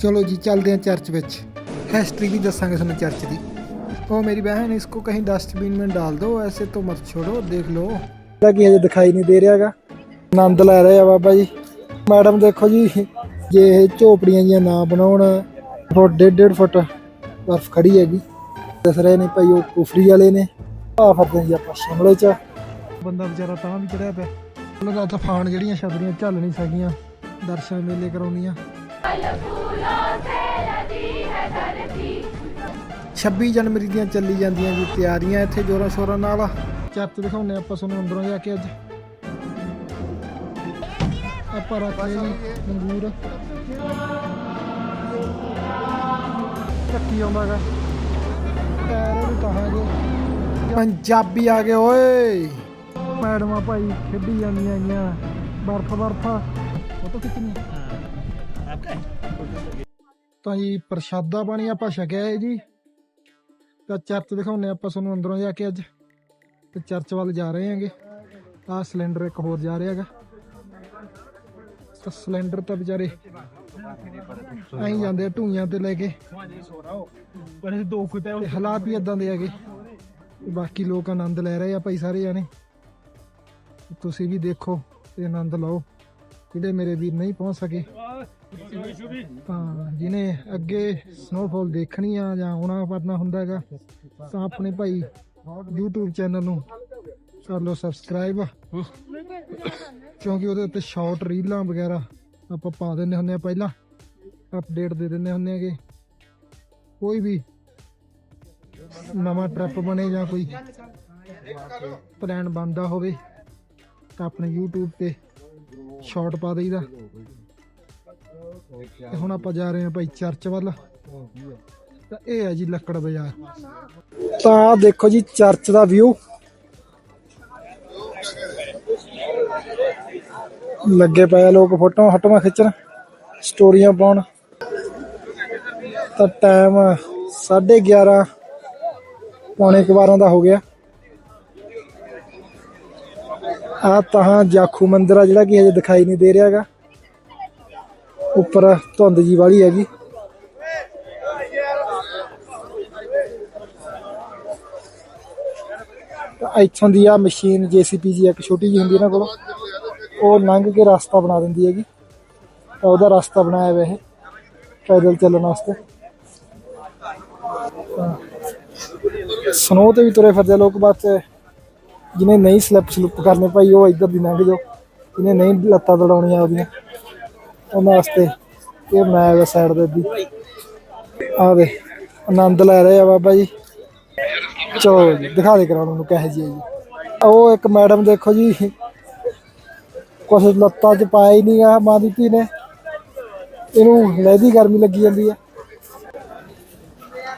चलो जी चलते हैं चर्च विच हिस्ट्री भी दसांगे ਤੁਹਾਨੂੰ ਚਰਚ ਦੀ ओ मेरी बहन इसको कहीं डस्टबिन में डाल दो ऐसे तो मत छोड़ो देख लो ਜਿਹੜਾ ਕਿ ਹਜੇ ਦਿਖਾਈ ਨਹੀਂ ਦੇ ਰਿਹਾਗਾ ਆਨੰਦ ਲੈ ਰਹੇ ਆ ਬਾਬਾ ਜੀ ਮੈਡਮ ਦੇਖੋ ਜੀ ਜੇ ਇਹ ਝੋਪੜੀਆਂ ਜੀਆਂ ਨਾ ਬਣਾਉਣ ਫੁੱਟ ਡੇਢ ਡੇਢ ਫੁੱਟ ਬਰਫ਼ ਖੜੀ ਹੈਗੀ ਦੱਸ ਰਹੇ ਨੇ ਭਾਈ ਉਹ ਕੁਫਰੀ ਵਾਲੇ ਨੇ ਆ ਫਿਰਦੇ ਜੀ ਆਪਾਂ ਸ਼ਿਮਲੇ ਚ ਬੰਦਾ ਵਿਚਾਰਾ ਤਾਂ ਵੀ ਚੜਿਆ ਪਿਆ ਲਗਾ ਤੂਫਾਨ ਜਿਹੜੀਆਂ ਛਤਰੀਆਂ ਝੱਲ ਨਹੀਂ ਸਕੀਆਂ ਦਰਸ਼ਨ ਮੇਲੇ ਕਰਾਉਣੀਆਂ 26 ਜਨਵਰੀ ਦੀਆਂ ਚੱਲੀ ਜਾਂਦੀਆਂ ਜੀ ਤਿਆਰੀਆਂ ਇੱਥੇ ਜੋਰਾਂ ਸ਼ੋਰਾਂ ਨਾਲ। ਚਰਚ ਦਿਖਾਉਣੇ ਆਪਾਂ ਤੁਹਾਨੂੰ ਅੰਦਰੋਂ ਜਾ ਕੇ ਅੱਜ। ਆਪਾਂ ਰੱਖ ਲਏ ਜੀ ਅੰਗੂਰ ਕੱਟੀ ਆਉਂਦਾਗਾ ਪੈਰ ਵੀ ਕਹਾਂਗੇ ਪੰਜਾਬੀ ਆ ਗਏ ਓਏ। ਮੈਡਮਾਂ ਭਾਈ ਖੇਡੀ ਜਾਂਦੀਆਂ ਆਈਆਂ ਬਰਫ ਬਰਫ। ਫੋਟੋ ਖਿੱਚਣੀ ਤਾਂ ਜੀ ਪ੍ਰਸ਼ਾਦਾ ਪਾਣੀ ਆਪਾਂ ਛਕਿਆ ਹੈ ਜੀ। ਤਾਂ ਚਰਚ ਦਿਖਾਉਣੇ ਆਪਾਂ ਤੁਹਾਨੂੰ ਅੰਦਰੋਂ ਜਾ ਕੇ ਅੱਜ। ਤੇ ਚਰਚ ਵੱਲ ਜਾ ਰਹੇ ਹਾਂਗੇ। ਆਹ ਸਿਲੰਡਰ ਇੱਕ ਹੋਰ ਜਾ ਰਿਹਾ ਹੈਗਾ ਤਾਂ ਸਿਲੰਡਰ ਤਾਂ ਵਿਚਾਰੇ ਐਂ ਜਾਂਦੇ ਆ ਢੂਈਆਂ ਤੇ ਲੈ ਕੇ। ਤੇ ਹਾਲਾਤ ਵੀ ਇਦਾਂ ਦੇ ਹੈਗੇ। ਬਾਕੀ ਲੋਕ ਆਨੰਦ ਲੈ ਰਹੇ ਆ ਭਾਈ ਸਾਰੇ ਜਾਣੇ। ਤੁਸੀਂ ਵੀ ਦੇਖੋ ਤੇ ਆਨੰਦ ਲਓ। ਜਿਹੜੇ ਮੇਰੇ ਵੀਰ ਨਹੀਂ ਪਹੁੰਚ ਸਕੇ। ਤਾਂ ਜਿਹਨੇ ਅੱਗੇ ਸਨੋਫਾਲ ਦੇਖਣੀ ਆ ਜਾਂ ਆਉਣਾ ਪੜਨਾ ਹੁੰਦਾ ਹੈਗਾ, ਤਾਂ ਆਪਣੇ ਭਾਈ YouTube ਚੈਨਲ ਨੂੰ ਕਰ ਲਓ ਸਬਸਕ੍ਰਾਈਬ ਕਿਉਂਕਿ ਉਹਦੇ ਉੱਤੇ ਸ਼ਾਰਟ ਰੀਲਾਂ ਵਗੈਰਾ ਆਪਾਂ ਪਾ ਦਿੰਦੇ ਹੁੰਦੇ ਆ ਪਹਿਲਾਂ ਅਪਡੇਟ ਦੇ ਦਿੰਦੇ ਹੁੰਦੇ ਆਗੇ ਕੋਈ ਵੀ ਨਵਾਂ ਟ੍ਰਿਪ ਬਣੇ ਜਾਂ ਕੋਈ ਪਲਾਨ ਬਣਦਾ ਹੋਵੇ, ਤਾਂ ਆਪਣੇ YouTube ਤੇ ਸ਼ਾਰਟ ਪਾ ਦੇਈਦਾ। ਤੇ ਹੁਣ ਆਪਾਂ ਜਾ ਰਹੇ ਹਾਂ ਭਾਈ ਚਰਚ ਵੱਲ। ਤਾਂ ਇਹ ਹੈ ਜੀ ਲੱਕੜ ਬਾਜ਼ਾਰ। ਤਾਂ ਆਹ ਦੇਖੋ ਜੀ ਚਰਚ ਦਾ ਵਿਊ ਲੱਗੇ ਪਏ ਲੋਕ ਫੋਟੋਆਂ ਫੋਟੋਆਂ ਖਿੱਚਣ, ਸਟੋਰੀਆਂ ਪਾਉਣ। ਤਾਂ ਟਾਈਮ 11:30 ਪੌਣੇ 12 ਦਾ ਹੋ ਗਿਆ। ਆ ਤਾਂ ਜਾਖੂ ਮੰਦਿਰ ਆ ਜਿਹੜਾ ਕਿ ਹਜੇ ਦਿਖਾਈ ਨਹੀਂ ਦੇ ਰਿਹਾਗਾ ਉੱਪਰ ਧੁੰਦ ਜੀ ਵਾਲੀ ਹੈਗੀ। ਤਾਂ ਇੱਥੋਂ ਦੀ ਆ ਮਸ਼ੀਨ ਜੀਸੀਪੀ ਜੀ, ਇੱਕ ਛੋਟੀ ਜੀ ਹੁੰਦੀ ਇਹਨਾਂ ਕੋਲ, ਉਹ ਲੰਘ ਕੇ ਰਸਤਾ ਬਣਾ ਦਿੰਦੀ ਹੈਗੀ। ਤਾਂ ਉਹਦਾ ਰਸਤਾ ਬਣਾਇਆ ਹੋਇਆ ਇਹ, ਪੈਦਲ ਚੱਲਣ ਵਾਸਤੇ। ਸਨੋ ਤੇ ਵੀ ਤੁਰੇ ਫਿਰਦੇ ਲੋਕ ਬਸ ਜਿਹਨੇ ਨਹੀਂ ਸਲਿੱਪ ਸਲੁੱਪ ਕਰਨੇ ਭਾਈ, ਉਹ ਇੱਧਰ ਦੀ ਲੰਘ ਜਾਓ। ਜਿਹਨੇ ਨਹੀਂ ਲੱਤਾਂ ਦੜਾਉਣੀਆਂ ਉਹਦੀਆਂ। ਉਹਨਾਂ ਵਾਸਤੇ ਇਹ ਬਣਾਇਆ ਹੋਇਆ ਸਾਈਡ ਦੇ ਦੀ ਆ ਦੇ ਆਨੰਦ ਲੈ ਰਹੇ ਆ ਬਾਬਾ ਜੀ। ਚਲੋ ਜੀ, ਦਿਖਾ ਦੇ ਕਰਾਂ ਉਹਨੂੰ ਕਹੇ ਜੀ। ਉਹ ਇੱਕ ਮੈਡਮ ਦੇਖੋ ਜੀ, ਕੁਛ ਲੱਤਾਂ 'ਚ ਪਾਇਆ ਹੀ ਨਹੀਂਗਾ ਮਾਂ ਦੀ ਧੀ ਨੇ। ਇਹਨੂੰ ਲੈਦੀ ਗਰਮੀ ਲੱਗੀ ਜਾਂਦੀ ਆ।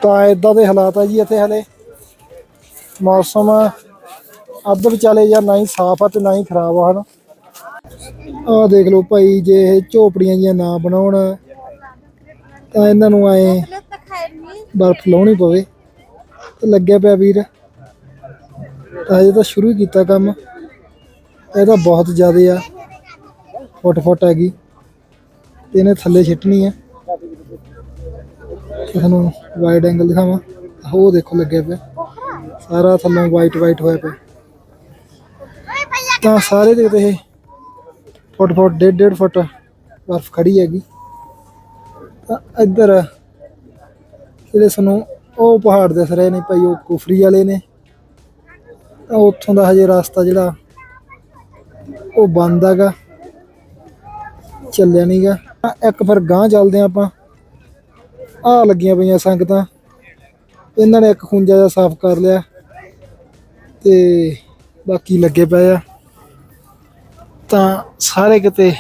ਤਾਂ ਇਦਾਂ ਦੇ ਹਾਲਾਤ ਆ ਜੀ ਇੱਥੇ ਹਲੇ। ਮੌਸਮ ਅੱਧ ਵਿਚਾਲੇ ਜਾਂ ਨਾ ਹੀ ਸਾਫ਼ ਆ ਤੇ ਨਾ ਹੀ ਖਰਾਬ ਆ ਹਨ। ਆਹ ਦੇਖ ਲਓ ਭਾਈ ਜੇ ਇਹ ਝੋਪੜੀਆਂ ਜੀਆਂ ਨਾ ਬਣਾਉਣ, ਤਾਂ ਇਹਨਾਂ ਨੂੰ ਐ ਬਰਫ ਲਾਉਣੀ ਪਵੇ। ਤੇ ਲੱਗਿਆ ਪਿਆ ਵੀਰ। ਤਾਂ ਹਜੇ ਤਾਂ ਸ਼ੁਰੂ ਹੀ ਕੀਤਾ ਕੰਮ। ਇਹ ਤਾਂ ਬਹੁਤ ਜ਼ਿਆਦਾ ਆ। ਫੁੱਟ ਫੁੱਟ ਹੈਗੀ। ਤੇ ਇਹਨੇ ਥੱਲੇ ਛਿੱਟਣੀ ਆ। ਤੁਹਾਨੂੰ ਵਾਈਡ ਐਂਗਲ ਦਿਖਾਵਾਂ। ਉਹ ਦੇਖੋ ਲੱਗਿਆ ਪਿਆ। ਸਾਰਾ ਥੱਲੋਂ ਵਾਈਟ ਵਾਈਟ ਹੋਇਆ ਪਿਆ। ਤਾਂ ਸਾਰੇ ਦੇਖਦੇ ਇਹ ਫੁੱਟ ਫੁੱਟ, ਡੇਢ ਡੇਢ ਫੁੱਟ ਬਰਫ ਖੜੀ ਹੈਗੀ। ਤਾਂ ਇੱਧਰ ਜਿਹੜੇ ਸਾਨੂੰ ਉਹ ਪਹਾੜ ਦਿਸ ਰਹੇ ਨੇ ਭਾਈ, ਉਹ ਕੁਫਰੀ ਵਾਲੇ ਨੇ। ਤਾਂ ਉੱਥੋਂ ਦਾ ਹਜੇ ਰਸਤਾ ਜਿਹੜਾ ਉਹ ਬੰਦ ਹੈਗਾ, ਚੱਲਿਆ ਨਹੀਂਗਾ ਇੱਕ ਫਿਰ ਗਾਂ ਚੱਲਦੇ ਹਾਂ ਆਪਾਂ। ਆ ਲੱਗੀਆਂ ਪਈਆਂ ਸੰਗਤਾਂ। ਇਹਨਾਂ ਨੇ ਇੱਕ ਖੁੰਝਾ ਜਿਹਾ ਸਾਫ਼ ਕਰ ਲਿਆ ਤੇ ਬਾਕੀ ਲੱਗੇ ਪਏ ਆ। ਤਾਂ ਸਾਰੇ ਕਿਤੇ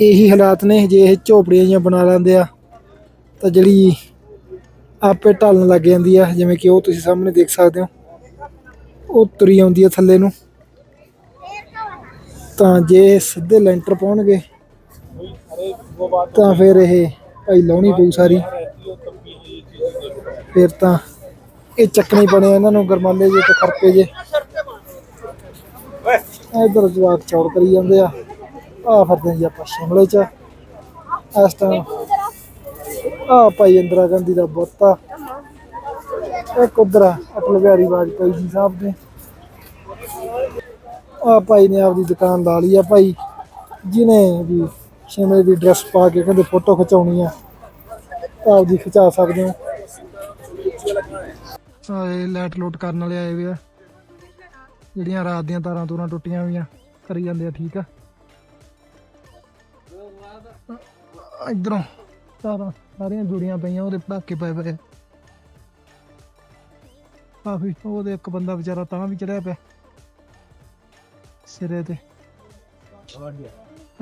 ਇਹੀ ਹਾਲਾਤ ਨੇ, ਜੇ ਇਹ ਝੋਪੜੀਆਂ ਜਿਹੀਆਂ ਬਣਾ ਲੈਂਦੇ ਆ, ਤਾਂ ਜਿਹੜੀ ਆਪੇ ਢਲਣ ਲੱਗ ਜਾਂਦੀ ਆ, ਜਿਵੇਂ ਕਿ ਉਹ ਤੁਸੀਂ ਸਾਹਮਣੇ ਦੇਖ ਸਕਦੇ ਹੋ। ਉਹ ਤੁਰੀ ਆਉਂਦੀ ਆ ਥੱਲੇ ਨੂੰ। ਤਾਂ ਜੇ ਸਿੱਧੇ ਲੈਂਟਰ ਪਾਉਣਗੇ, ਤਾਂ ਫਿਰ ਇਹ ਭਾਈ ਲਾਉਣੀ ਪਊ ਸਾਰੀ। ਫਿਰ ਤਾਂ ਇਹ ਚੱਕਣੀ ਬਣੇ ਇਹਨਾਂ ਨੂੰ, ਗਰਮਾਲੇ ਜੇ ਤੇ ਖਰਪੇ ਜੇ ਇਧਰ ਜਵਾਕ ਚੌੜ ਕਰੀ ਜਾਂਦੇ ਆ। ਆ ਫਿਰਦੇ ਜੀ ਆਪਾਂ ਸ਼ਿਮਲੇ ਚ। ਇਸ ਟਾਈਮ ਆ ਭਾਈ ਇੰਦਰਾ ਗਾਂਧੀ ਦਾ ਬੁੱਤ ਇੱਕ ਉਧਰ ਅਟਲ ਬਿਹਾਰੀ ਵਾਜਪਾਈ ਜੀ ਸਾਹਿਬ ਦੇ। ਆ ਭਾਈ ਨੇ ਆਪਦੀ ਦੁਕਾਨ ਲਾ ਲਈ ਆ ਭਾਈ ਜਿਹਨੇ ਵੀ ਸ਼ਿਮਲੇ ਦੀ ਡਰੈਸ ਪਾ ਕੇ ਕਹਿੰਦੇ ਫੋਟੋ ਖਿਚਾਉਣੀ ਆ, ਤਾਂ ਆਪਦੀ ਖਿਚਾ ਸਕਦੇ ਹੋ। ਆ ਇਹ ਲੋਟ ਕਰਨ ਵਾਲੇ ਆਏ ਵੇ ਆ। ਜਿਹੜੀਆਂ ਰਾਤ ਦੀਆਂ ਤਾਰਾਂ ਤੂਰਾਂ ਟੁੱਟੀਆਂ ਹੋਈਆਂ, ਕਰੀ ਜਾਂਦੇ ਆ, ਠੀਕ ਆ? ਅ- ਤਾਰਾਂ, ਸਾਰੀਆਂ ਜੁੜੀਆਂ ਪਈਆਂ, ਉਹਦੇ ਪਟਾਕੇ ਪਏ ਪਏ ਕਾਫੀ, ਉਹਦੇ ਇੱਕ ਬੰਦਾ ਵਿਚਾਰਾ ਤਾਂ ਵੀ ਚੜਿਆ ਪਿਆ, ਸਿਰੇ ਤੇ।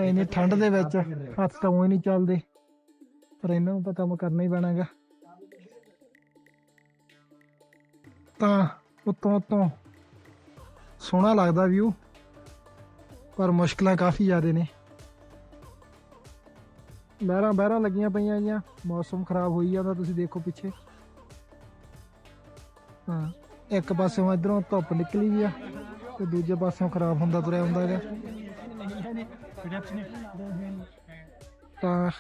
ਇੰਨੀ ਠੰਡ ਦੇ ਵਿੱਚ ਹੱਥ ਤਾਂ ਉਵੇਂ ਨਹੀਂ ਚੱਲਦੇ, ਪਰ ਇਹਨਾਂ ਨੂੰ ਤਾਂ ਕੰਮ ਕਰਨਾ ਹੀ ਪੈਣਾਗਾ। ਤਾਂ ਉੱਤੋਂ ਉੱਤੋਂ ਸੋਹਣਾ ਲੱਗਦਾ ਵਿਊ ਪਰ ਮੁਸ਼ਕਲਾਂ ਕਾਫੀ ਜ਼ਿਆਦੇ ਨੇ। ਲਹਿਰਾਂ ਬਹਿਰਾਂ ਲੱਗੀਆਂ ਪਈਆਂ ਗੀਆਂ ਮੌਸਮ ਖਰਾਬ ਹੋਈ ਜਾਂਦਾ, ਤੁਸੀਂ ਦੇਖੋ ਪਿੱਛੇ। ਹਾਂ, ਇੱਕ ਪਾਸਿਓਂ ਇਧਰੋਂ ਧੁੱਪ ਨਿਕਲੀ ਵੀ ਆ, ਤੇ ਦੂਜੇ ਪਾਸਿਓਂ ਖਰਾਬ ਹੁੰਦਾ, ਤੁਰਿਆ ਹੁੰਦਾ ਹੈਗਾ। ਤਾਂ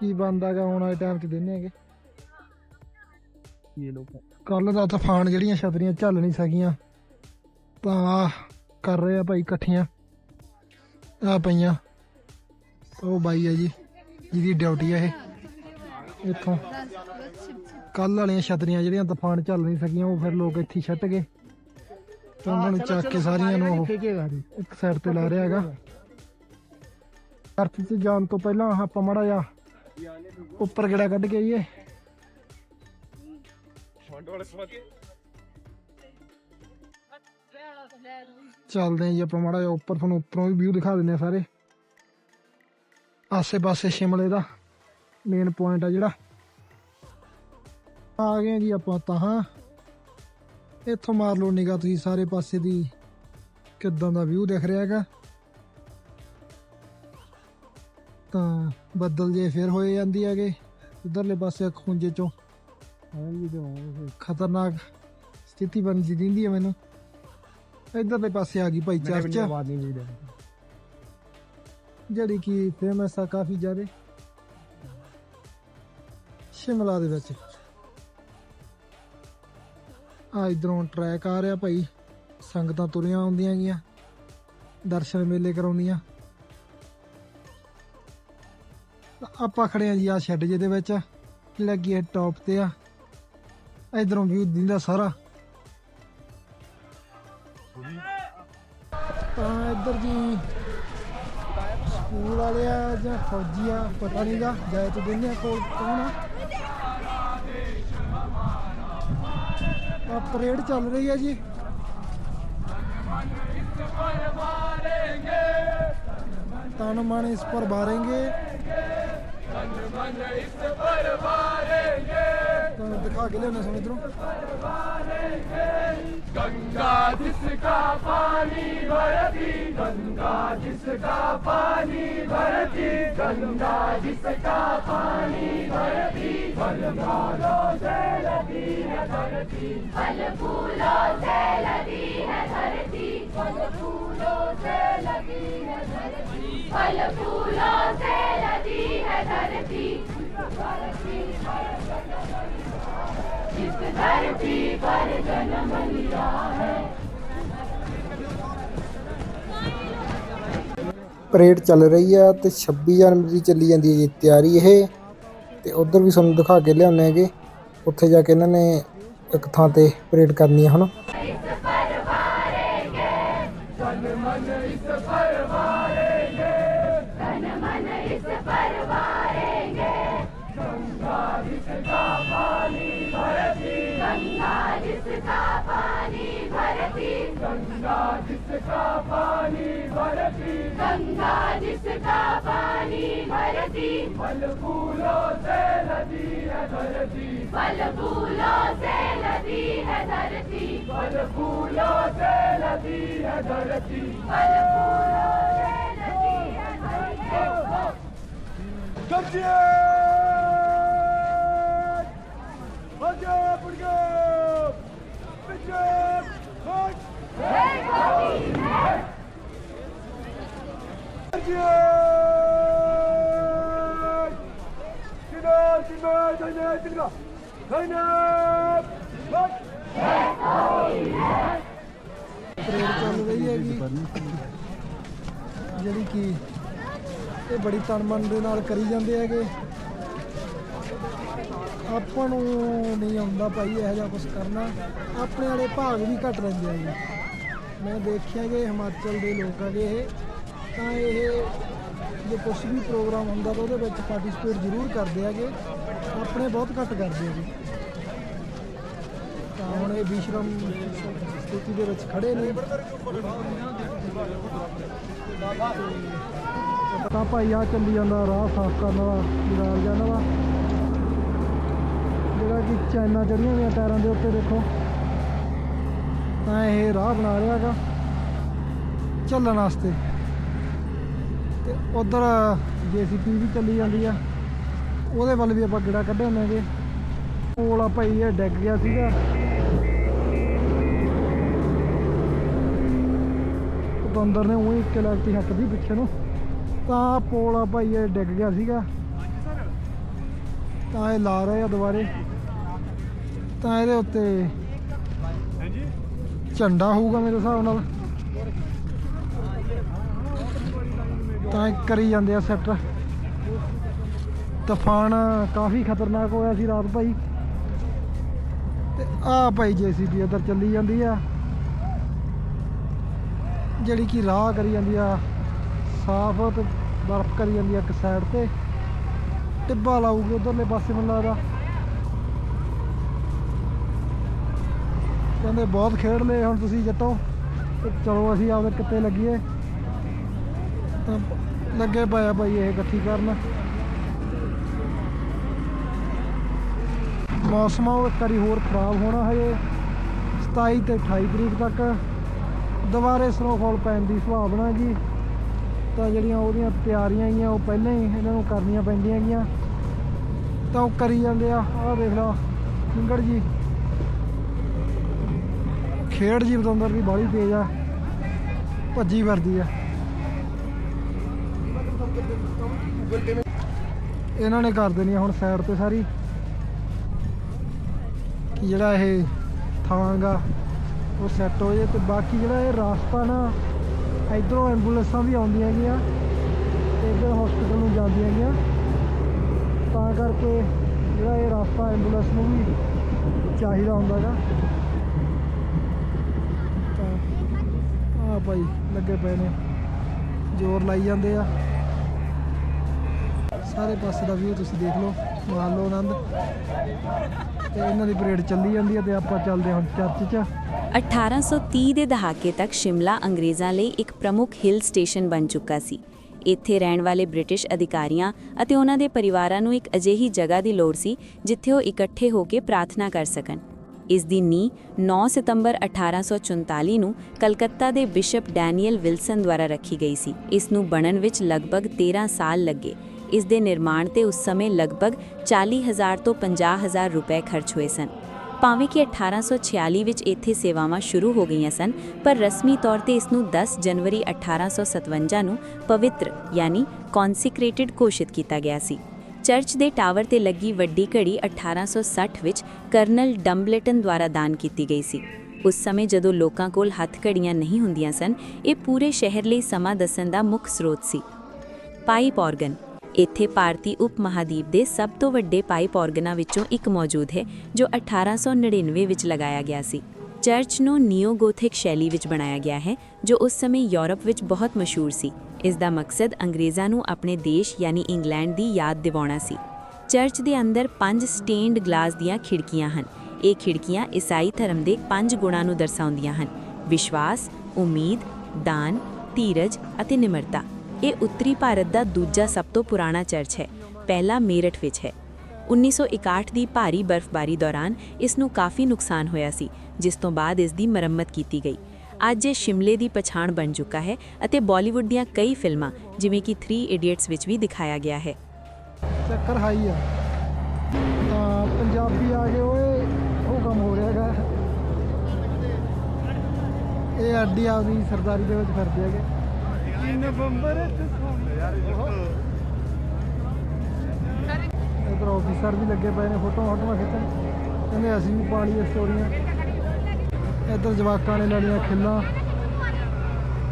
ਕੀ ਬੰਦਾਗਾ ਆਉਣ ਵਾਲੇ ਟਾਈਮ 'ਚ ਦਿੰਨੇ ਹੈਗੇ। ਇਹ ਲੋਕ ਕੱਲ ਦਾ ਤੂਫਾਨ ਜਿਹੜੀਆਂ ਛਤਰੀਆਂ ਝੱਲ ਨਹੀਂ ਸਕੀਆਂ। ਤਾਂ ਕਰ ਰਹੇ ਆ ਭਾਈ ਇਕੱਠੀਆਂ। ਆ ਪਈਆਂ। ਉਹ ਬਾਈ ਆ ਜੀ ਜਿਹਦੀ ਡਿਊਟੀ ਆ ਇਹ। ਇੱਥੋਂ। ਕੱਲ ਵਾਲੀਆਂ ਛਤਰੀਆਂ ਜਿਹੜੀਆਂ ਤੂਫਾਨ ਝੱਲ ਨਹੀਂ ਸਕੀਆਂ ਉਹ ਫਿਰ ਲੋਕ ਇੱਥੇ ਛੱਟ ਗਏ। ਤਾਂ ਉਹਨਾਂ ਨੂੰ ਚੱਕ ਕੇ ਸਾਰੀਆਂ ਨੂੰ ਉਹ ਇੱਕ ਸਾਈਡ ਤੇ ਲਾ ਰਿਹਾ ਹੈਗਾ। ਅਰਥ 'ਚ ਜਾਣ ਤੋਂ ਪਹਿਲਾਂ ਆਪਾਂ ਮੜਾ ਜਾ ਉੱਪਰ ਗੇੜਾ ਕੱਢ ਕੇ ਆਈਏ। ਚੱਲਦੇ ਆਂ ਜੀ ਆਪਾਂ ਮਾੜਾ ਜਿਹਾ ਉੱਪਰ, ਤੁਹਾਨੂੰ ਉੱਪਰੋਂ ਵੀ ਵਿਊ ਦਿਖਾ ਦਿੰਦੇ ਆ ਸਾਰੇ। ਆਸੇ-ਪਾਸੇ ਸ਼ਿਮਲੇ ਦਾ ਮੇਨ ਪੁਆਇੰਟ ਆ ਜਿਹੜਾ। ਆ ਗਏ ਜੀ ਆਪਾਂ ਤਾਂ ਇੱਥੋਂ ਮਾਰ ਲਓ ਨਿਗਾਹ ਤੁਸੀਂ ਸਾਰੇ ਪਾਸੇ ਦੀ, ਕਿੱਦਾਂ ਦਾ ਵਿਊ ਦਿਖ ਰਿਹਾ ਹੈਗਾ। ਤਾਂ ਬੱਦਲ ਜੇ ਫਿਰ ਹੋਏ ਜਾਂਦੀ ਹੈਗੇ, ਉਧਰਲੇ ਪਾਸੇ ਖੁੰਝੇ ਚੋਂ। ਖਤਰਨਾਕ ਸਥਿਤੀ ਬਣ ਜੀ ਦਿੰਦੀ ਹੈ ਮੈਨੂੰ। ਇਧਰਲੇ ਪਾਸੇ ਆ ਗਈ ਭਾਈ ਚਰਚ ਜਿਹੜੀ ਕਿ ਫੇਮਸ ਆ ਕਾਫੀ ਜ਼ਿਆਦਾ। ਸ਼ਿਮਲਾ ਦੇ ਵਿੱਚ। ਆ ਇਧਰੋਂ ਟਰੈਕ ਆ ਰਿਹਾ ਭਾਈ। ਸੰਗਤਾਂ ਤੁਰੀਆਂ ਆਉਂਦੀਆਂ ਗੀਆਂ ਦਰਸ਼ਨ ਮੇਲੇ ਕਰਾਉਂਦੀਆਂ। ਤਾਂ ਆਪਾਂ ਖੜੇ ਆ ਜੀ ਆ ਸ਼ੈੱਡ ਜਿਹਦੇ ਵਿੱਚ। ਲੱਗੀ ਹੈ ਟੌਪ ਤੇ ਆ। ਇਧਰੋਂ ਵਿਊ ਦਿੰਦਾ ਸਾਰਾ। ਤਾਂ ਇੱਧਰ ਜੀ ਸਕੂਲ ਵਾਲੇ ਆ ਜਾਂ ਫੌਜੀ ਆ, ਪਤਾ ਨਹੀਂਗਾ ਜਾਇ ਤੋਂ ਦਿੰਦੇ ਕੋਲ ਕੌਣ ਆ। ਆ ਪਰੇਡ ਚੱਲ ਰਹੀ ਹੈ ਜੀ। ਤਨ ਮਨ ਇਸ ਪਰ ਮਾरेंगे ਤਾਂ ਦਿਖਾ दिखा के लेना समुद्रों गंगा जिसका पानी भरती गंगा जिसका पानी भरती गंगा जिसका पानी भरती फलफूलों से लदी है धरती फलफूलों से लदी है धरती फलफूलों से लदी है धरती फलफूलों से लदी है धरती धरती पर जन्म लिया है ਪਰੇਡ ਚੱਲ ਰਹੀ ਆ ਤੇ 26 ਜਨਵਰੀ ਦੀ ਚੱਲੀ ਜਾਂਦੀ ਹੈ ਜੀ ਤਿਆਰੀ ਇਹ ਤੇ ਉਧਰ ਵੀ ਤੁਹਾਨੂੰ ਦਿਖਾ ਕੇ ਲਿਆਉਣੇ ਹੈਗੇ ਉੱਥੇ ਜਾ ਕੇ ਇਹਨਾਂ ਨੇ ਇੱਕ ਥਾਂ ਤੇ ਪਰੇਡ ਕਰਨੀ ਹੈ ਹੁਣ तन गंगा जिसका पानी भरती गंगा जिसका पानी भरती फल फूलों से लगी है धरती फल फूलों से लदी है धरती फल फूलों से लगी है धरती फल फूलों से लदी है धरती Captain! Roger, Brigade! ਪਰੇਡ ਚੱਲ ਰਹੀ ਹੈਗੀ ਜਿਹੜੀ ਕਿ ਇਹ ਬੜੀ ਤਨ ਮਨ ਦੇ ਨਾਲ ਕਰੀ ਜਾਂਦੇ ਹੈਗੇ। ਆਪਾਂ ਨੂੰ ਨਹੀਂ ਆਉਂਦਾ ਭਾਈ, ਇਹੋ ਜਿਹਾ ਕੁਝ ਕਰਨਾ। ਆਪਣੇ ਵਾਲੇ ਭਾਗ ਵੀ ਘਟ ਆ ਜੀ। ਮੈਂ ਦੇਖਿਆ ਕਿ ਹਿਮਾਚਲ ਦੇ ਲੋਕ ਹੈਗੇ ਇਹ, ਤਾਂ ਇਹ ਜੇ ਕੁਝ ਵੀ ਪ੍ਰੋਗਰਾਮ ਹੁੰਦਾ ਤਾਂ ਉਹਦੇ ਵਿੱਚ ਪਾਰਟਿਸਿਪੇਟ ਜ਼ਰੂਰ ਕਰਦੇ ਹੈਗੇ। ਆਪਣੇ ਬਹੁਤ ਘੱਟ ਕਰਦੇ ਹੈਗੇ ਤਾਂ ਹੁਣ ਇਹ ਵਿਸ਼ਰਮ ਸਥਿਤੀ ਦੇ ਵਿੱਚ ਖੜੇ ਨੇ। ਤਾਂ ਭਾਈ ਆ ਚੱਲੀ ਜਾਂਦਾ ਰਾਹ ਸਾਫ਼ ਕਰਨ ਵਾਲਾ ਵਿਰਾਲ ਜਾਨ ਵਾ ਕਿ ਚਾਈਨਾ ਚੜੀਆਂ ਹੋਈਆਂ ਟਾਇਰਾਂ ਦੇ ਉੱਤੇ ਦੇਖੋ। ਤਾਂ ਇਹ ਰਾਹ ਬਣਾ ਰਿਹਾ ਹੈਗਾ। ਚੱਲਣ ਵਾਸਤੇ। ਤੇ ਉਧਰ ਜੀਸੀਪੀ ਵੀ ਚੱਲੀ ਜਾਂਦੀ ਆ। ਉਹਦੇ ਵੱਲ ਵੀ ਆਪਾਂ ਗੇੜਾ ਕੱਢੇ ਹੁੰਦੇ ਪੋਲ ਆ ਭਾਈ ਇਹ ਡਿੱਗ ਗਿਆ ਸੀਗਾ। ਬੰਦਰ ਨੇ ਉਹੀ ਇੱਕ ਲੱਗਤੀ ਹੱਕਦੀ ਪਿੱਛੇ ਨੂੰ। ਤਾਂ ਪੋਲ ਆ ਭਾਈ ਇਹ ਡਿੱਗ ਗਿਆ ਸੀਗਾ। ਤਾਂ ਇਹ ਲਾ ਰਹੇ ਆ ਦੁਬਾਰੇ। ਤਾਂ ਇਹਦੇ ਉੱਤੇ ਝੰਡਾ ਹੋਊਗਾ ਮੇਰੇ ਹਿਸਾਬ ਨਾਲ। ਤਾਂ ਕਰੀ ਜਾਂਦੇ ਆ ਸੈੱਟ ਤੂਫਾਨ ਕਾਫੀ ਖਤਰਨਾਕ ਹੋਇਆ ਸੀ ਰਾਤ ਭਾਈ। ਤੇ ਆ ਭਾਈ ਜੀਸੀਬੀ ਇੱਧਰ ਚੱਲੀ ਜਾਂਦੀ ਆ। ਜਿਹੜੀ ਕਿ ਰਾਹ ਕਰੀ ਜਾਂਦੀ ਆ ਸਾਫ਼ ਤੇ ਬਰਫ਼ ਕਰੀ ਜਾਂਦੀ ਆ ਇੱਕ ਸਾਈਡ ਤੇ। ਟਿੱਬਾ ਲਾਊਗੀ ਉਧਰਲੇ ਪਾਸੇ ਮੈਨੂੰ ਲੱਗਦਾ। ਕਹਿੰਦੇ ਬਹੁਤ ਖੇਡ ਲਏ ਹੁਣ ਤੁਸੀਂ ਜੱਟੋ। ਚਲੋ ਅਸੀਂ ਆਪਦੇ ਕਿੱਤੇ ਲੱਗੀਏ। ਤਾਂ ਲੱਗੇ ਪਾਇਆ ਆ ਭਾਈ ਇਹ ਇਕੱਠੀ ਕਰਨ। ਮੌਸਮ ਆ ਇੱਕ ਵਾਰੀ ਹੋਰ ਖਰਾਬ ਹੋਣਾ ਹਜੇ। 27 ਤੇ 28 ਤਰੀਕ ਤੱਕ। ਦੁਬਾਰੇ ਸਨੋਫਾਲ ਪੈਣ ਦੀ ਸੰਭਾਵਨਾ ਜੀ। ਤਾਂ ਜਿਹੜੀਆਂ ਉਹਦੀਆਂ ਤਿਆਰੀਆਂ ਹੈਗੀਆਂ ਉਹ ਪਹਿਲਾਂ ਹੀ ਇਹਨਾਂ ਨੂੰ ਕਰਨੀਆਂ ਪੈਂਦੀਆਂ ਗੀਆਂ। ਤਾਂ ਉਹ ਕਰੀ ਜਾਂਦੇ ਆ। ਆਹ ਦੇਖ ਲਾ ਸਿੰਗੜ ਜੀ। ਖੇਡ ਜੀ ਬਤੰਦਰ ਵੀ ਬਾਹਲੀ ਤੇਜ਼ ਆ। ਭੱਜੀ ਵਰਦੀ ਆ। ਇਹਨਾਂ ਨੇ ਕਰ ਦੇਣੀ ਹੁਣ ਸਾਈਡ ਤੇ ਸਾਰੀ। ਕਿ ਜਿਹੜਾ ਇਹ ਥਾਂ ਗਾ ਉਹ ਸੈੱਟ ਹੋ ਜੇ ਤੇ ਬਾਕੀ ਜਿਹੜਾ ਇਹ ਰਾਸਤਾ ਨਾ, ਇਧਰੋਂ ਐਂਬੂਲੈਂਸਾਂ ਵੀ ਆਉਂਦੀਆਂ ਹੈਗੀਆਂ ਤੇ ਇੱਧਰ ਹਸਪੀਟਲ ਨੂੰ ਜਾਂਦੀਆਂ ਹੈਗੀਆਂ ਤਾਂ ਕਰਕੇ ਜਿਹੜਾ ਇਹ ਰਾਸਤਾ ਐਂਬੂਲੈਂਸ ਨੂੰ ਵੀ ਚਾਹੀਦਾ ਹੁੰਦਾ ਗਾ ਤਾਂ ਆ ਭਾਈ, ਲੱਗੇ ਪਏ ਨੇ। ਜ਼ੋਰ ਲਾਈ ਜਾਂਦੇ ਆ। ਸਾਰੇ ਪਾਸੇ ਦਾ ਵਿਊ ਤੁਸੀਂ ਦੇਖ ਲਓ ਮਾਰ ਲਓ ਆਨੰਦ। ਤੇ ਇਹਨਾਂ ਦੀ ਪਰੇਡ ਚੱਲੀ ਜਾਂਦੀ ਹੈ ਤੇ ਆਪਾਂ ਚੱਲਦੇ ਹੁਣ ਚਰਚ 'ਚ। 1830 ਦੇ ਦਹਾਕੇ ਤੱਕ ਸ਼ਿਮਲਾ ਅੰਗਰੇਜ਼ਾਂ ਲਈ ਇੱਕ ਪ੍ਰਮੁੱਖ ਹਿਲ ਸਟੇਸ਼ਨ ਬਣ ਚੁੱਕਾ ਸੀ। ਇੱਥੇ ਰਹਿਣ ਵਾਲੇ ਬ੍ਰਿਟਿਸ਼ ਅਧਿਕਾਰੀਆਂ ਅਤੇ ਉਹਨਾਂ ਦੇ ਪਰਿਵਾਰਾਂ ਨੂੰ ਇੱਕ ਅਜਿਹੀ ਜਗ੍ਹਾ ਦੀ ਲੋੜ ਸੀ ਜਿੱਥੇ ਉਹ ਇਕੱਠੇ ਹੋ ਕੇ ਪ੍ਰਾਰਥਨਾ ਕਰ ਸਕਣ। ਇਸ ਦੀ ਨੀਂਹ 9 ਸਤੰਬਰ 1844 ਨੂੰ ਕਲਕੱਤਾ ਦੇ ਬਿਸ਼ਪ ਡੈਨੀਅਲ ਵਿਲਸਨ ਦੁਆਰਾ ਰੱਖੀ ਗਈ ਸੀ। ਇਸ ਨੂੰ ਬਣਨ ਵਿੱਚ ਲਗਭਗ 13 ਸਾਲ ਲੱਗੇ। ਇਸ ਦੇ ਨਿਰਮਾਣ ਤੇ ਉਸ ਸਮੇਂ ਲਗਭਗ 40000 ਤੋਂ 50000 ਰੁਪਏ ਖਰਚ ਹੋਏ ਸਨ। ਭਾਵੇਂ ਕਿ 1846 ਵਿੱਚ ਇੱਥੇ ਸੇਵਾਵਾਂ ਸ਼ੁਰੂ ਹੋ ਗਈਆਂ ਸਨ, ਪਰ ਰਸਮੀ ਤੌਰ ਤੇ ਇਸ ਨੂੰ 10 ਜਨਵਰੀ 1857 ਨੂੰ ਪਵਿੱਤਰ ਯਾਨੀ ਕੌਨਸੀਕ੍ਰੇਟਿਡ ਘੋਸ਼ਿਤ ਕੀਤਾ ਗਿਆ ਸੀ। ਚਰਚ ਦੇ ਟਾਵਰ ਤੇ ਲੱਗੀ ਵੱਡੀ ਘੜੀ 1860 ਵਿੱਚ ਕਰਨਲ ਡੰਬਲਟਨ ਦੁਆਰਾ ਦਾਨ ਕੀਤੀ ਗਈ ਸੀ। ਉਸ ਸਮੇਂ ਜਦੋਂ ਲੋਕਾਂ ਕੋਲ ਹੱਥ ਘੜੀਆਂ ਨਹੀਂ ਹੁੰਦੀਆਂ ਸਨ, ਇਹ ਪੂਰੇ ਸ਼ਹਿਰ ਲਈ ਸਮਾਂ ਦੱਸਣ ਦਾ ਮੁੱਖ ਸਰੋਤ ਸੀ। ਪਾਈਪ ਆਰਗਨ ਇੱਥੇ ਭਾਰਤੀ ਉਪ ਮਹਾਦੀਪ ਦੇ ਸਭ ਤੋਂ ਵੱਡੇ ਪਾਈਪ ਆਰਗਨਾਂ ਵਿੱਚੋਂ ਇੱਕ ਮੌਜੂਦ ਹੈ, ਜੋ 1899 ਵਿੱਚ ਲਗਾਇਆ ਗਿਆ ਸੀ। ਚਰਚ ਨੂੰ ਨਿਓਗੋਥਿਕ ਸ਼ੈਲੀ ਵਿੱਚ ਬਣਾਇਆ ਗਿਆ ਹੈ, ਜੋ ਉਸ ਸਮੇਂ ਯੂਰਪ ਵਿੱਚ ਬਹੁਤ ਮਸ਼ਹੂਰ ਸੀ। ਇਸ ਦਾ ਮਕਸਦ ਅੰਗਰੇਜ਼ਾਂ ਨੂੰ ਆਪਣੇ ਦੇਸ਼, ਯਾਨੀ ਇੰਗਲੈਂਡ ਦੀ ਯਾਦ ਦਿਵਾਉਣਾ ਸੀ। ਚਰਚ ਦੇ ਅੰਦਰ ਪੰਜ ਸਟੇਨਡ ਗਲਾਸ ਦੀਆਂ ਖਿੜਕੀਆਂ ਹਨ। ਇਹ ਖਿੜਕੀਆਂ ਈਸਾਈ ਧਰਮ ਦੇ ਪੰਜ ਗੁਣਾਂ ਨੂੰ ਦਰਸਾਉਂਦੀਆਂ ਹਨ। ਵਿਸ਼ਵਾਸ, ਉਮੀਦ, ਦਾਨ, ਧੀਰਜ ਅਤੇ ਨਿਮਰਤਾ। ਇਹ ਉੱਤਰੀ ਭਾਰਤ ਦਾ ਦੂਜਾ ਸਭ ਤੋਂ ਪੁਰਾਣਾ ਚਰਚ ਹੈ। ਪਹਿਲਾ ਮੇਰਠ ਵਿੱਚ ਹੈ। 1961 ਦੀ ਭਾਰੀ ਬਰਫ਼ਬਾਰੀ ਦੌਰਾਨ ਇਸ ਨੂੰ ਕਾਫੀ ਨੁਕਸਾਨ ਹੋਇਆ ਸੀ, ਜਿਸ ਤੋਂ ਬਾਅਦ ਇਸ ਦੀ ਮੁਰੰਮਤ ਕੀਤੀ ਗਈ। ਅੱਜ ਇਹ ਸ਼ਿਮਲੇ ਦੀ ਪਛਾਣ ਬਣ ਚੁੱਕਾ ਹੈ ਅਤੇ ਬਾਲੀਵੁੱਡ ਦੀਆਂ ਕਈ ਫਿਲਮਾਂ, ਜਿਵੇਂ ਕਿ 3 ਇਡੀਅਟਸ ਵਿੱਚ ਵੀ ਦਿਖਾਇਆ ਗਿਆ ਹੈ। ਚੱਕਰ ਹਾਈ ਆ। ਤਾਂ ਪੰਜਾਬੀ ਆ ਗਏ ਓਏ ਉਹ ਕੰਮ ਹੋ ਰਿਹਾ ਹੈਗਾ। ਇਹ ਅੱਡੀ ਆਪਦੀ ਸਰਦਾਰੀ ਦੇ ਵਿੱਚ ਫਿਰਦੇ ਹੈਗੇ। ਨਵੰਬਰ ਇਧਰ ਆਫਿਸ ਸਰ ਵੀ ਲੱਗੇ ਪਏ ਨੇ ਫੋਟੋ ਫੋਟੋਆਂ ਖਿੱਚਣ। ਕਹਿੰਦੇ ਅਸੀਂ ਵੀ ਪਾ ਲਈਏ ਸਟੋਰੀਆਂ ਇੱਧਰ ਜਵਾਕਾਂ ਨੇ ਲੈਣੀਆਂ ਖਿੱਲਾਂ।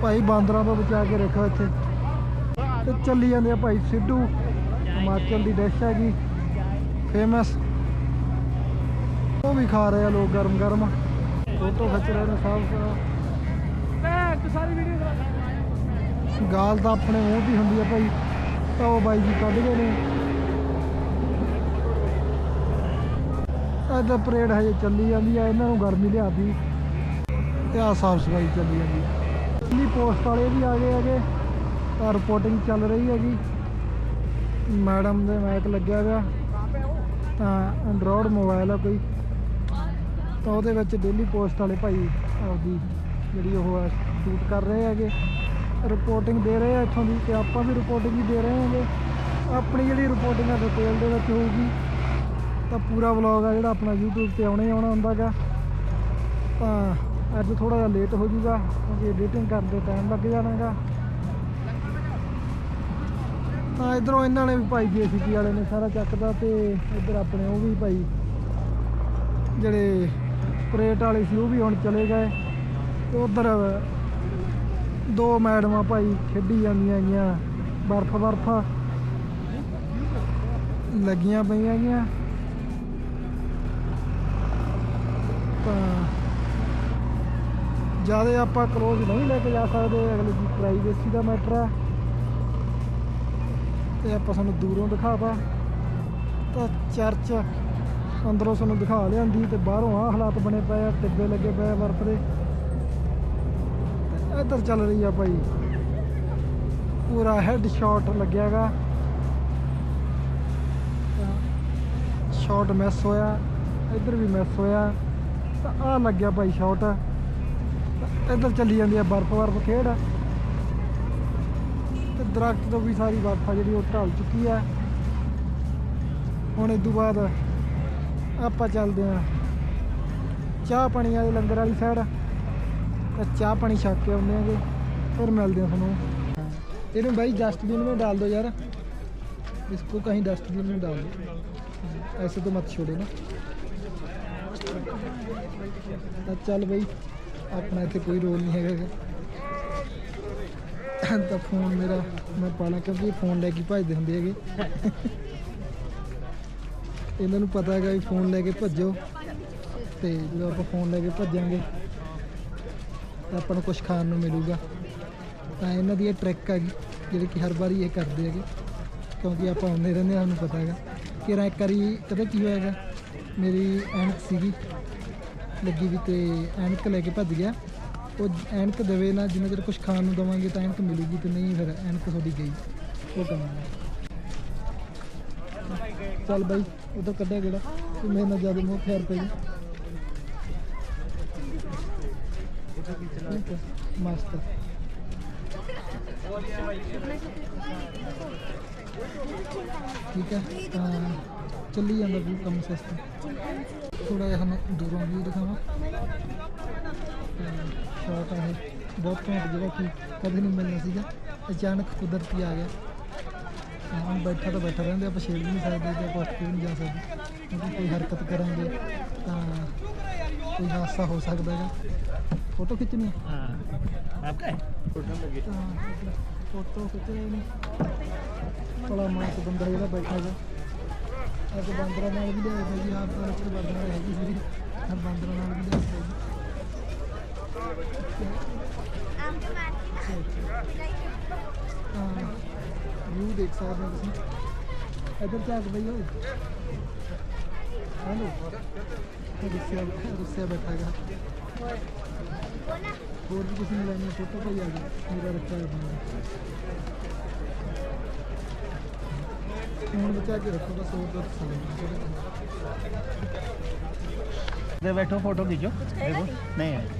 ਭਾਈ ਬਾਂਦਰਾਂ ਤੋਂ ਬਚਾ ਕੇ ਰੱਖੋ ਇੱਥੇ। ਤੇ ਚੱਲੀ ਜਾਂਦੇ ਆ ਭਾਈ ਸਿੱਧੂ। ਹਿਮਾਚਲ ਦੀ ਡਿਸ਼ ਹੈਗੀ ਫੇਮਸ ਉਹ ਵੀ ਖਾ ਰਹੇ ਆ ਲੋਕ ਗਰਮ ਗਰਮ। ਫੋਟੋ ਖਿੱਚ ਰਹੇ ਨੇ ਸਾਫ਼ ਸਾਰੀ ਵੀਡੀਓ ਗਾਲ ਤਾਂ ਆਪਣੇ ਮੂੰਹ ਦੀ ਹੁੰਦੀ ਆ ਭਾਈ। ਤਾਂ ਉਹ ਬਾਈ ਜੀ ਕੱਢ ਗਏ ਨੇ। ਇਹਦਾ ਪਰੇਡ ਹਜੇ ਚੱਲੀ ਜਾਂਦੀ ਆ, ਇਹਨਾਂ ਨੂੰ ਗਰਮੀ ਲਿਆਦੀ ਤੇ ਆ ਸਾਫ਼ ਸਫ਼ਾਈ ਚੱਲੀ ਜਾਂਦੀ ਆ। ਦਿੱਲੀ ਪੋਸਟ ਵਾਲੇ ਵੀ ਆ ਗਏ ਹੈਗੇ। ਤਾਂ ਰਿਪੋਰਟਿੰਗ ਚੱਲ ਰਹੀ ਹੈਗੀ। ਮੈਡਮ ਦੇ ਮੈਕ ਲੱਗਿਆ ਗਿਆ ਤਾਂ ਐਂਡਰੋਇਡ ਮੋਬਾਈਲ ਆ ਕੋਈ। ਤਾਂ ਉਹਦੇ ਵਿੱਚ ਡੇਲੀ ਪੋਸਟ ਵਾਲੇ ਭਾਈ ਆਪਦੀ ਜਿਹੜੀ ਉਹ ਆ ਸ਼ੂਟ ਕਰ ਰਹੇ ਹੈਗੇ। ਰਿਪੋਰਟਿੰਗ ਦੇ ਰਹੇ ਆ ਇੱਥੋਂ ਦੀ ਤੇ ਆਪਾਂ ਵੀ ਰਿਪੋਰਟਿੰਗ ਹੀ ਦੇ ਰਹੇ ਹਾਂਗੇ। ਆਪਣੀ ਜਿਹੜੀ ਰਿਪੋਰਟਿੰਗ ਆ ਡਿਟੇਲ ਦੇ ਵਿੱਚ ਹੋਊਗੀ। ਤਾਂ ਪੂਰਾ ਵਲੌਗ ਆ ਜਿਹੜਾ ਆਪਣਾ YouTube ਤੇ ਆਉਣਾ ਹੀ ਆਉਣਾ ਹੁੰਦਾਗਾ ਤਾਂ ਅੱਜ ਥੋੜਾ ਜਿਹਾ ਲੇਟ ਹੋ ਜੂਗਾ ਕਿਉਂਕਿ ਐਡੀਟਿੰਗ ਕਰਨ ਕਰਦੇ ਟਾਈਮ ਲੱਗ ਜਾਣਾਗਾ ਹਾਂ, ਇਧਰੋਂ ਇਹਨਾਂ ਨੇ ਵੀ ਭਾਈ ਜੀਸੀਪੀ ਵਾਲੇ ਨੇ, ਸਾਰਾ ਚੱਕਦਾ ਤੇ ਇਧਰ ਆਪਣੇ ਉਹ ਵੀ ਭਾਈ ਜਿਹੜੇ ਪ੍ਰੇਟ ਵਾਲੇ ਸੀ, ਉਹ ਵੀ ਹੁਣ ਚਲੇ ਗਏ। ਤੇ ਉਧਰ ਦੋ ਮੈਡਮਾਂ ਭਾਈ ਖੇਡੀ ਜਾਂਦੀਆਂ ਹੈਗੀਆਂ, ਬਰਫ਼ ਬਰਫ਼ ਲੱਗੀਆਂ ਪਈਆਂ ਹੈਗੀਆਂ। ਤਾਂ ਜ਼ਿਆਦਾ ਆਪਾਂ ਕਲੋਜ਼ ਨਹੀਂ ਲੈ ਕੇ ਜਾ ਸਕਦੇ, ਅਗਲੇ ਦੀ ਪ੍ਰਾਈਵੇਸੀ ਦਾ ਮੈਟਰ ਹੈ। ਤੇ ਆਪਾਂ ਸਾਨੂੰ ਦੂਰੋਂ ਦਿਖਾਤਾ। ਤਾਂ ਚਰਚ ਅੰਦਰੋਂ ਸਾਨੂੰ ਦਿਖਾ ਲਿਆਂਦੀ ਤੇ ਬਾਹਰੋਂ ਆ ਹਾਲਾਤ ਬਣੇ ਪਏ ਆ, ਟਿੱਬੇ ਲੱਗੇ ਪਏ ਆ ਬਰਫ਼ ਦੇ। ਤੇ ਇੱਧਰ ਚੱਲ ਰਹੀ ਆ ਭਾਈ। ਪੂਰਾ ਹੈਡ ਸ਼ਾਟ ਲੱਗਿਆਗਾ ਸ਼ਾਟ ਮਿਸ ਹੋਇਆ, ਇੱਧਰ ਵੀ ਮਿਸ ਹੋਇਆ। ਤਾਂ ਆ ਲੱਗਿਆ ਭਾਈ ਸ਼ਾਟ ਇੱਧਰ ਚੱਲੀ ਜਾਂਦੀ ਆ ਬਰਫ਼ ਬਰਫ਼ ਖੇਡ। ਦਰਖਤ ਤੋਂ ਵੀ ਸਾਰੀ ਬਰਫ਼ ਆ ਜਿਹੜੀ ਉਹ ਢਲ ਚੁੱਕੀ ਆ ਹੁਣ ਇਸ ਤੋਂ ਬਾਅਦ ਆਪਾਂ ਚੱਲਦੇ ਆ ਚਾਹ ਪਾਣੀ ਵਾਲੇ ਲੰਗਰ ਵਾਲੀ ਸਾਈਡ ਤਾਂ ਚਾਹ ਪਾਣੀ ਛਕ ਕੇ ਆਉਂਦੇ ਆਂਗੇ ਫਿਰ ਮਿਲਦੇ ਆ ਤੁਹਾਨੂੰ ਇਹਨੂੰ भाई डस्टबिन में डाल दो यार इसको कहीं डस्टबिन में डाल दो ऐसे तो मत छोड़े ना ਤਾਂ ਚੱਲ ਬਈ ਆਪਣਾ ਇੱਥੇ ਕੋਈ ਰੋਲ ਨਹੀਂ ਹੈਗਾ ਗਾ। ਤਾਂ ਫੋਨ ਮੇਰਾ, ਮੈਂ ਪਾਣਾ ਕਿਉਂਕਿ ਫੋਨ ਲੈ ਕੇ ਭੱਜਦੇ ਹੁੰਦੇ ਹੈਗੇ। ਇਹਨਾਂ ਨੂੰ ਪਤਾ ਹੈਗਾ ਵੀ ਫੋਨ ਲੈ ਕੇ ਭੱਜੋ, ਤੇ ਜਦੋਂ ਆਪਾਂ ਫੋਨ ਲੈ ਕੇ ਭੱਜਾਂਗੇ, ਤਾਂ ਆਪਾਂ ਨੂੰ ਕੁਝ ਖਾਣ ਨੂੰ ਮਿਲੂਗਾ। ਤਾਂ ਇਹਨਾਂ ਦੀ ਇਹ ਟ੍ਰਿਕ ਹੈਗੀ, ਜਿਹੜੀ ਕਿ ਹਰ ਵਾਰੀ ਇਹ ਕਰਦੇ ਹੈਗੇ, ਕਿਉਂਕਿ ਆਪਾਂ ਆਉਂਦੇ ਰਹਿੰਦੇ ਹਾਂ, ਸਾਨੂੰ ਪਤਾ ਹੈਗਾ। ਕਿ ਰਾਂ ਇੱਕ ਵਾਰੀ ਪਤਾ ਕੀ ਹੋਇਆ ਹੈਗਾ, ਮੇਰੀ ਐਨਕ ਸੀਗੀ, ਲੱਗੀ ਵੀ ਤੇ ਐਨਕ ਲੈ ਕੇ ਭੱਜ ਗਿਆ। ਉਹ ਐਨਕ ਦੇਵੇ ਨਾ ਜਿੰਨਾ ਚਿਰ ਕੁਝ ਖਾਣ ਨੂੰ ਦਵਾਂਗੇ ਤਾਂ ਐਨਕ ਮਿਲੂਗੀ ਤੇ ਨਹੀਂ ਫਿਰ ਐਨਕ ਤੁਹਾਡੀ ਗਈ। ਉਹ ਕੰਮ ਚੱਲ ਬਾਈ ਉਧਰ ਕੱਢਿਆ ਕਿਹੜਾ ਤੇ ਮੇਰੇ ਨਾਲ ਜ਼ਿਆਦਾ ਮੋਹ ਖੈਰ ਪਈ। ਠੀਕ ਹੈ, ਮਸਤ। ਠੀਕ ਹੈ ਤਾਂ ਚੱਲੀ ਜਾਂਦਾ ਵੀ ਕੰਮ ਸਸਤਾ। ਥੋੜਾ ਜਿਹਾ ਸਾਨੂੰ ਦੂਰੋਂ ਵੀ ਦਿਖਾਵਾਂ। ਸ਼ਾਟ ਆ ਬਹੁਤ ਘੈਂਟ ਜਿਹੜਾ ਕਿ ਕਦੇ ਨਹੀਂ ਮਿਲਣਾ ਸੀਗਾ। ਅਚਾਨਕ ਕੁਦਰਤੀ ਆ ਗਿਆ। ਹਾਂ ਬੈਠਾ ਤਾਂ ਬੈਠਾ ਰਹਿੰਦੇ। ਆਪਾਂ ਛੇੜ ਵੀ ਨਹੀਂ ਸਕਦੇ ਤੇ ਆਪਾਂ ਕਿਉਂ ਨਹੀਂ ਜਾ ਸਕਦੇ। ਕਿਉਂਕਿ ਕੋਈ ਹਰਕਤ ਕਰਾਂਗੇ ਤਾਂ ਕੋਈ ਹਾਸਾ ਹੋ ਸਕਦਾ ਹੈਗਾ। ਫੋਟੋ ਖਿੱਚਣੀ ਹਾਂ। ਆਪਕਾ ਫੋਟੋ ਲੱਗੀ। ਫੋਟੋ। ਖਿੱਚਣੀ ਨੇ। ਬੜਾ ਮਾਸ ਜਿਹੜਾ ਬੈਠਾ ਹੈਗਾ। ਅੱਜ ਬਾਂਦਰਾਂ ਨਾਲ ਵੀ ਲਿਆ ਜੀ। ਆਪ ਤਾਂ ਬਾਂਦਰਾਂ ਹੈਗੀ ਸੀ। ਬਾਂਦਰਾਂ ਨਾਲ ਵੀ ਲਿਆ ਵਿਊ ਦੇਖ ਸਕਦੇ ਹੋ ਤੁਸੀਂ ਇਧਰ ਝਾਕ ਬਈ ਹੋ ਹਲੋ ਰੁੱਸਿਆ ਰੁੱਸਿਆ ਬੈਠਾ ਗਾ ਹੋਰ ਵੀ ਤੁਸੀਂ ਲੈਣੀ ਫੋਟੋ ਭਾਈ ਆ ਗਈ ਮੇਰਾ ਬੱਚਾ ਹੈ ਹੁਣ ਬਚਾ ਕੇ ਰੱਖੋ ਬਸ ਹੋਰ ਦਾ ਸਮਾਂ ਦੇ ਬੈਠੋ ਫੋਟੋ ਖਿੱਚੋ ਦੇਖੋ ਨਹੀਂ ਹੈ।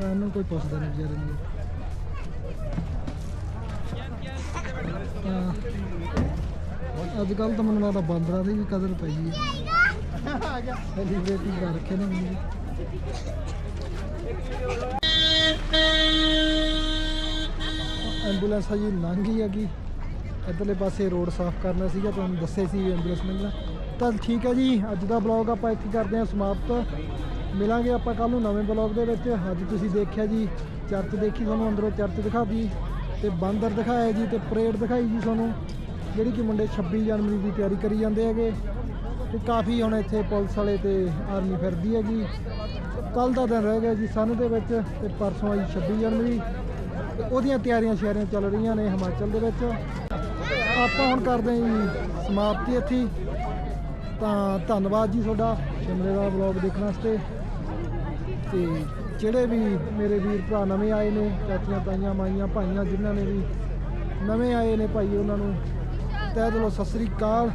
ਖਾਣ ਕੋਈ ਪੁੱਛਦਾ ਨਹੀਂ ਵਿਚਾਰੇ ਨੂੰ। ਹਾਂ ਅੱਜ ਕੱਲ ਤਾਂ ਮੈਨੂੰ ਲੱਗਦਾ ਬਾਂਦਰਾਂ ਦੀ ਵੀ ਕਦਰ ਪਈ ਹੈ। ਆ ਗਿਆ ਸੈਲੀਬ੍ਰੇਟੀ ਕਰ ਰੱਖੇ ਨੇ ਮੈਨੂੰ ਐਂਬੂਲੈਂਸ ਹਜੀ ਲੰਘ ਗਈ ਹੈਗੀ। ਇੱਧਰਲੇ ਪਾਸੇ ਰੋਡ ਸਾਫ਼ ਕਰਨਾ ਸੀਗਾ, ਤੁਹਾਨੂੰ ਦੱਸੇ ਸੀ ਐਂਬੂਲੈਂਸ ਮਿਲਣਾ। ਤਾਂ ਠੀਕ ਹੈ ਜੀ, ਅੱਜ ਦਾ ਬਲੌਗ ਆਪਾਂ ਇੱਥੇ ਕਰਦੇ ਹਾਂ ਸਮਾਪਤ। ਮਿਲਾਂਗੇ ਆਪਾਂ ਕੱਲ ਨੂੰ ਨਵੇਂ ਬਲੌਗ ਦੇ ਵਿੱਚ। ਅੱਜ ਤੁਸੀਂ ਦੇਖਿਆ ਜੀ, ਚਰਚ ਦੇਖੀ ਤੁਹਾਨੂੰ, ਅੰਦਰੋਂ ਚਰਚ ਦਿਖਾਤੀ ਤੇ ਬਾਂਦਰ ਦਿਖਾਇਆ ਜੀ ਤੇ ਪਰੇਡ ਦਿਖਾਈ ਜੀ ਤੁਹਾਨੂੰ, ਜਿਹੜੀ ਕਿ ਮੁੰਡੇ 26 ਜਨਵਰੀ ਦੀ ਤਿਆਰੀ ਕਰੀ ਜਾਂਦੇ ਹੈਗੇ। ਤੇ ਕਾਫੀ ਹੁਣ ਇੱਥੇ ਪੁਲਿਸ ਵਾਲੇ ਤੇ ਆਰਮੀ ਫਿਰਦੀ ਹੈਗੀ। ਕੱਲ ਦਾ ਦਿਨ ਰਹਿ ਗਿਆ ਜੀ ਸਨ ਦੇ ਵਿੱਚ ਤੇ ਪਰਸੋਂ ਆਈ 26 ਜਨਵਰੀ। ਤੇ ਉਹਦੀਆਂ ਤਿਆਰੀਆਂ ਸ਼ਿਆਰੀਆਂ ਚੱਲ ਰਹੀਆਂ ਨੇ ਹਿਮਾਚਲ ਦੇ ਵਿੱਚ। ਆਪਾਂ ਹੁਣ ਕਰਦੇ ਹਾਂ ਜੀ ਸਮਾਪਤੀ ਇੱਥੇ। ਤਾਂ ਧੰਨਵਾਦ ਜੀ ਤੁਹਾਡਾ ਸ਼ਿਮਲੇ ਦਾ ਵਲੌਗ ਦੇਖਣ ਵਾਸਤੇ। ਤੇ ਜਿਹੜੇ ਵੀ ਮੇਰੇ ਵੀਰ ਭਰਾ ਨਵੇਂ ਆਏ ਨੇ, ਚਾਚੀਆਂ, ਤਾਈਆਂ, ਮਾਈਆਂ, ਭਾਈਆਂ ਜਿਨ੍ਹਾਂ ਨੇ ਵੀ ਨਵੇਂ ਆਏ ਨੇ ਭਾਈ ਉਹਨਾਂ ਨੂੰ, ਤਹਿ ਦਿਲੋਂ ਸਤਿ ਸ੍ਰੀ ਅਕਾਲ।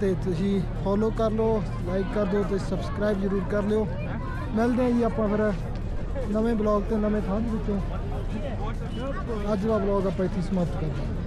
ਤੇ ਤੁਸੀਂ ਫੋਲੋ ਕਰ ਲਓ ਲਾਈਕ ਕਰ ਦਿਓ ਤੇ ਸਬਸਕ੍ਰਾਈਬ ਜ਼ਰੂਰ ਕਰ ਲਿਓ। ਮਿਲਦੇ ਹਾਂ ਜੀ ਆਪਾਂ ਫਿਰ ਨਵੇਂ ਬਲੌਗ ਤੇ ਨਵੇਂ ਥਾਂ ਦੇ ਵਿੱਚੋਂ। ਅੱਜ ਦਾ ਬਲੌਗ ਆਪਾਂ ਇੱਥੇ ਸਮਾਪਤ ਕਰਦੇ ਹਾਂ।